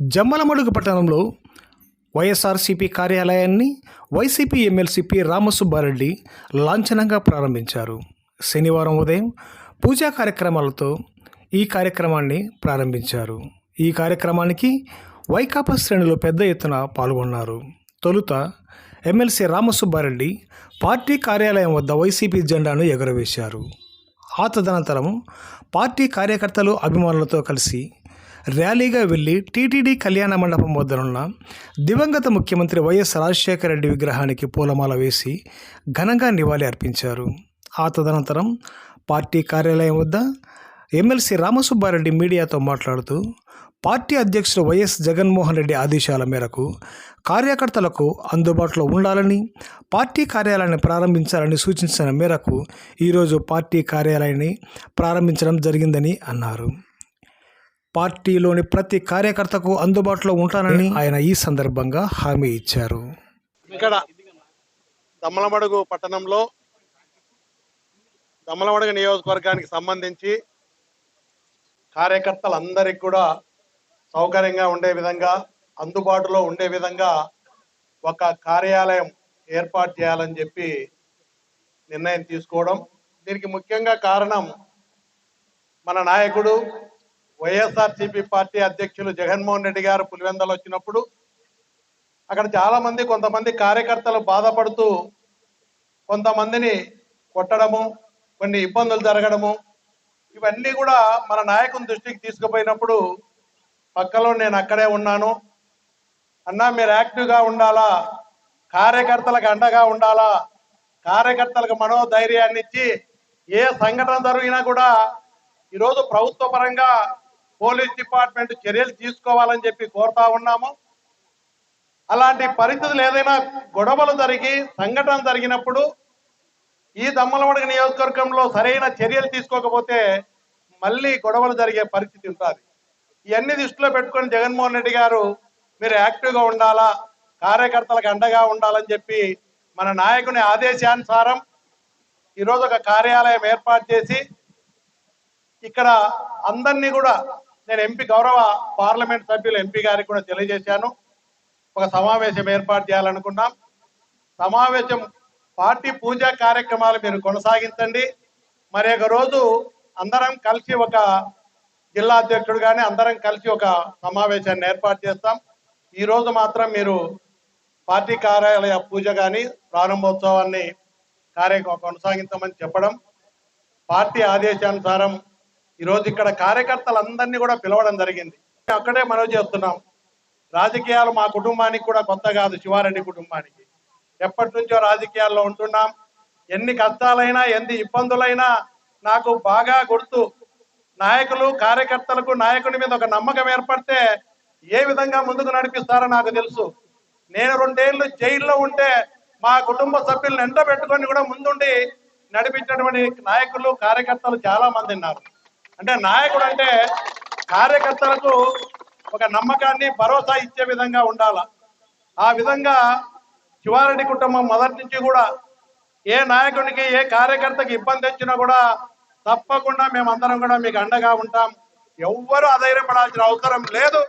జమ్మలమడుగు పట్టణంలో వైఎస్ఆర్సీపీ కార్యాలయాన్ని YCP MLC P Ramasubba Reddy లాంఛనంగా ప్రారంభించారు. శనివారం ఉదయం పూజా కార్యక్రమాలతో ఈ కార్యక్రమాన్ని ప్రారంభించారు. ఈ కార్యక్రమానికి వైకాపా శ్రేణులు పెద్ద ఎత్తున పాల్గొన్నారు. తొలుత ఎమ్మెల్సీ రామసుబ్బారెడ్డి పార్టీ కార్యాలయం వద్ద వైసీపీ జెండాను ఎగురవేశారు. ఆ తదనంతరం పార్టీ కార్యకర్తలు అభిమానులతో కలిసి ర్యాలీగా వెళ్ళి టీటీడీ కళ్యాణ మండపం వద్దనున్న దివంగత ముఖ్యమంత్రి వైఎస్ రాజశేఖర రెడ్డి విగ్రహానికి పూలమాల వేసి ఘనంగా నివాళి అర్పించారు. ఆ తదనంతరం పార్టీ కార్యాలయం వద్ద ఎమ్మెల్సీ రామసుబ్బారెడ్డి మీడియాతో మాట్లాడుతూ పార్టీ అధ్యక్షుడు వైఎస్ జగన్మోహన్ రెడ్డి ఆదేశాల మేరకు కార్యకర్తలకు అందుబాటులో ఉండాలని పార్టీ కార్యాలయాన్ని ప్రారంభించాలని సూచించిన మేరకు ఈరోజు పార్టీ కార్యాలయాన్ని ప్రారంభించడం జరిగిందని అన్నారు. పార్టీలోని ప్రతి కార్యకర్తకు అందుబాటులో ఉంటానని ఆయన ఈ సందర్భంగా హామీ ఇచ్చారు. ఇక్కడ దమ్మలమడుగు పట్టణంలో దమ్మలమడుగు నియోజకవర్గానికి సంబంధించి కార్యకర్తలందరికీ కూడా సౌకర్యంగా ఉండే విధంగా అందుబాటులో ఉండే విధంగా ఒక కార్యాలయం ఏర్పాటు చేయాలని చెప్పి నిర్ణయం తీసుకోవడం. దీనికి ముఖ్యంగా కారణం మన నాయకుడు వైఎస్ఆర్సీపీ పార్టీ అధ్యక్షులు జగన్మోహన్ రెడ్డి గారు పులివెందలు వచ్చినప్పుడు అక్కడ చాలా మంది కొంతమంది కార్యకర్తలు బాధపడుతూ కొంతమందిని కొట్టడము కొన్ని ఇబ్బందులు జరగడము ఇవన్నీ కూడా మన నాయకుని దృష్టికి తీసుకుపోయినప్పుడు పక్కలో నేను అక్కడే ఉన్నాను. అన్నా మీరు యాక్టివ్గా ఉండాలా? కార్యకర్తలకు అండగా ఉండాలా? కార్యకర్తలకు మనోధైర్యాన్ని ఇచ్చి ఏ సంఘటన జరిగినా కూడా ఈరోజు ప్రభుత్వ పరంగా పోలీస్ డిపార్ట్మెంట్ చర్యలు తీసుకోవాలని చెప్పి కోరుతా ఉన్నాము. అలాంటి పరిస్థితులు ఏదైనా గొడవలు జరిగి సంఘటన జరిగినప్పుడు ఈ దమ్మలమడుగు నియోజకవర్గంలో సరైన చర్యలు తీసుకోకపోతే మళ్ళీ గొడవలు జరిగే పరిస్థితి ఉంటుంది. ఇవన్నీ దృష్టిలో పెట్టుకొని జగన్మోహన్ రెడ్డి గారు మీరు యాక్టివ్గా ఉండాలా కార్యకర్తలకు అండగా ఉండాలని చెప్పి మన నాయకుని ఆదేశానుసారం ఈరోజు ఒక కార్యాలయం ఏర్పాటు చేసి ఇక్కడ అందరినీ కూడా నేను ఎంపీ గౌరవ పార్లమెంట్ సభ్యులు ఎంపీ గారికి కూడా తెలియజేశాను. ఒక సమావేశం ఏర్పాటు చేయాలనుకున్నాం. సమావేశం పార్టీ పూజా కార్యక్రమాలు మీరు కొనసాగించండి. మరి ఒక రోజు అందరం కలిసి ఒక జిల్లా అధ్యక్షుడు కానీ అందరం కలిసి ఒక సమావేశాన్ని ఏర్పాటు చేస్తాం. ఈ రోజు మాత్రం మీరు పార్టీ కార్యాలయ పూజ కానీ ప్రారంభోత్సవాన్ని కార్యక్రమం కొనసాగించమని చెప్పడం పార్టీ ఆదేశానుసారం ఈరోజు ఇక్కడ కార్యకర్తలందరినీ కూడా పిలవడం జరిగింది. అక్కడే మనవి చేస్తున్నాం. రాజకీయాలు మా కుటుంబానికి కూడా కొత్త కాదు శివారెడ్డి కుటుంబానికి. ఎప్పటి నుంచో రాజకీయాల్లో ఉంటున్నాం. ఎన్ని కష్టాలైనా ఎన్ని ఇబ్బందులైనా నాకు బాగా గుర్తు. నాయకులు కార్యకర్తలకు నాయకుడి మీద ఒక నమ్మకం ఏర్పడితే ఏ విధంగా ముందుకు నడిపిస్తారో నాకు తెలుసు. నేను రెండేళ్ళు జైల్లో ఉంటే మా కుటుంబ సభ్యులను ఎండబెట్టుకొని కూడా ముందుండి నడిపించినటువంటి నాయకులు కార్యకర్తలు చాలా మంది ఉన్నారు. అంటే నాయకుడు అంటే కార్యకర్తలకు ఒక నమ్మకాన్ని భరోసా ఇచ్చే విధంగా ఉండాల? ఆ విధంగా శివారెడ్డి కుటుంబం మొదటి నుంచి కూడా ఏ నాయకునికి ఏ కార్యకర్తకి ఇబ్బంది వచ్చినా కూడా తప్పకుండా మేమందరం కూడా మీకు అండగా ఉంటాం. ఎవ్వరూ అధైర్యపడాల్సిన అవసరం లేదు.